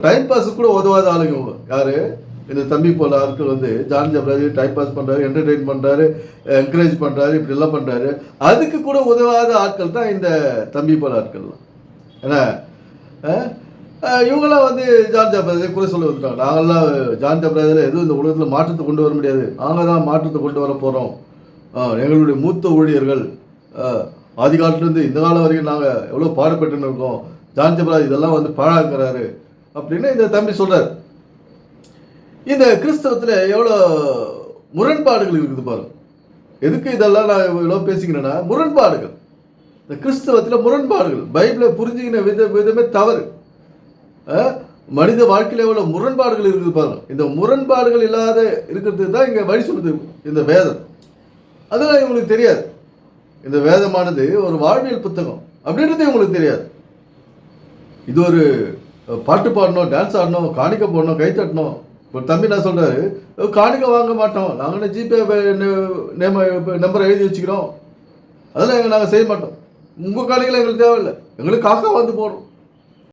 Time pass கூட உதவாத ஆளுங்க யாரு? இந்த தம்பி போல ஆட்கள் வந்து ஜான் ஜப்ராஜ் டைம் பாஸ் பண்றாரு என்டர்டெயின் பண்றாரு என்கரேஜ் பண்றாரு இப்படி எல்லாம் பண்றாரு. அதுக்கு கூட உதவாத ஆட்கள் தான் இந்த தம்பி போல ஆட்கள்லாம். ஏன்னா அஹ், வந்து ஜான் ஜப்ராஜை குறை சொல்ல வந்துட்டாங்க. நாங்கள்லாம் ஜான் ஜப்ராஜில் எதுவும் இந்த உலகத்தில் மாற்றத்தை கொண்டு வர முடியாது. நாங்கள் தான் மாற்றத்தை கொண்டு வர போகிறோம் எங்களுடைய மூத்த ஊழியர்கள் ஆதி காலத்துலேருந்து இந்த காலம் வரைக்கும் நாங்கள் எவ்வளோ பாடுபட்டுன்னு இருக்கோம். ஜான் ஜப்ராஜ் இதெல்லாம் வந்து பாழாக்குறாரு. அப்படின்னு இந்த தம்பி சொல்றாரு. இந்த கிறிஸ்தவத்தில் எவ்வளோ முரண்பாடுகள் இருக்குது பாருங்க. எதுக்கு இதெல்லாம் நான் இவ்வளோ பேசிக்கிறேன்னா முரண்பாடுகள். இந்த கிறிஸ்தவத்தில் முரண்பாடுகள். பைபிளை புரிஞ்சுக்கின வித விதமே தவறு. மனித வாழ்க்கையில் எவ்வளோ முரண்பாடுகள் இருக்குது பாருங்க. இந்த முரண்பாடுகள் இல்லாத இருக்கிறது தான் இங்கே வழி சொல்லுது இந்த வேதம். அதெல்லாம் இவங்களுக்கு தெரியாது. இந்த வேதமானது ஒரு வாழ்வியல் புத்தகம். அப்படின்றது இவங்களுக்கு தெரியாது. இது ஒரு பாட்டு பாடணும் டான்ஸ் ஆடணும் காணிக்க போடணும் கை தட்டணும். இப்போ தம்பி நான் சொல்கிறாரு காணிக்க வாங்க மாட்டோம். நாங்கள் ஜிபே நேம நம்பரை எழுதி வச்சுக்கிறோம். அதெல்லாம் எங்கள் நாங்கள் செய்ய மாட்டோம். உங்கள் காணிகளை எங்களுக்கு தேவையில்லை. எங்களுக்கு காக்கா வந்து போடுறோம்.